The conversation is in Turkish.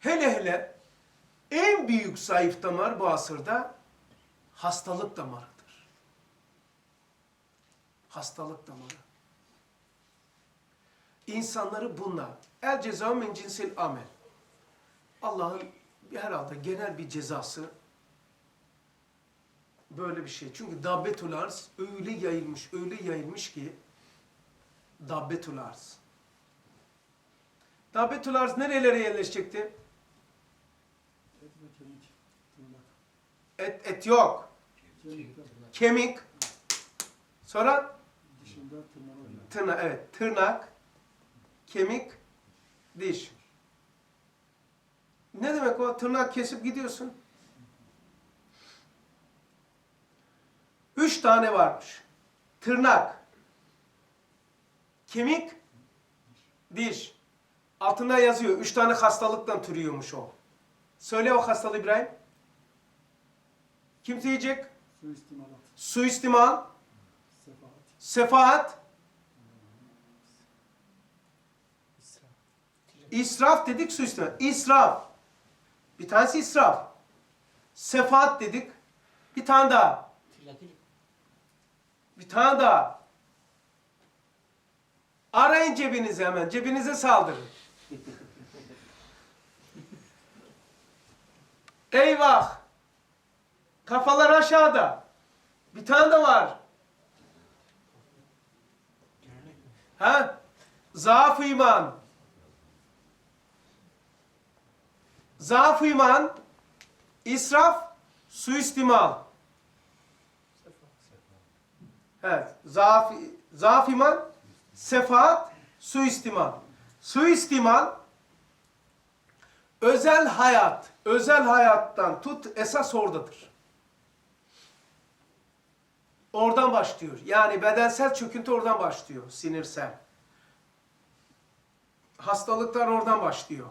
Hele hele en büyük zayıf damar bu asırda hastalık damarıdır. Hastalık damarı. İnsanları bunlar. El ceza min cinsil amel. Allah'ın herhalde genel bir cezası böyle bir şey. Çünkü dabbetül arz öyle yayılmış, öyle yayılmış ki dabbetül arz. Dabbetül arz nerelere yerleşecekti? Et ve kemik. Tırnak. Et, et yok. Kemik. Sonra tırnak, evet tırnak, kemik, diş. Ne demek o? Tırnak kesip gidiyorsun. Üç tane varmış. Tırnak, kemik, diş. Altında yazıyor. Üç tane hastalıktan türüyormuş o. Söyle o hastalığı İbrahim. Kim diyecek? Suistimalat. Suistimal, Sefahat. sefahat, İsraf dedik suistimal. İsraf. Bir tanesi israf. Sefaat dedik. Bir tane daha. Bir tane daha. Arayın cebinizi hemen. Cebinize saldırın. Eyvah. Kafalar aşağıda. Bir tane de var. Ha? Zaaf iman. Zaaf iman, israf, suistimal. Evet, zaaf, zaaf iman, sefaat, suistimal. Suistimal, özel hayat, özel hayattan tut esas oradadır. Oradan başlıyor. Yani bedensel çöküntü oradan başlıyor, sinirsel. Hastalıklar oradan başlıyor.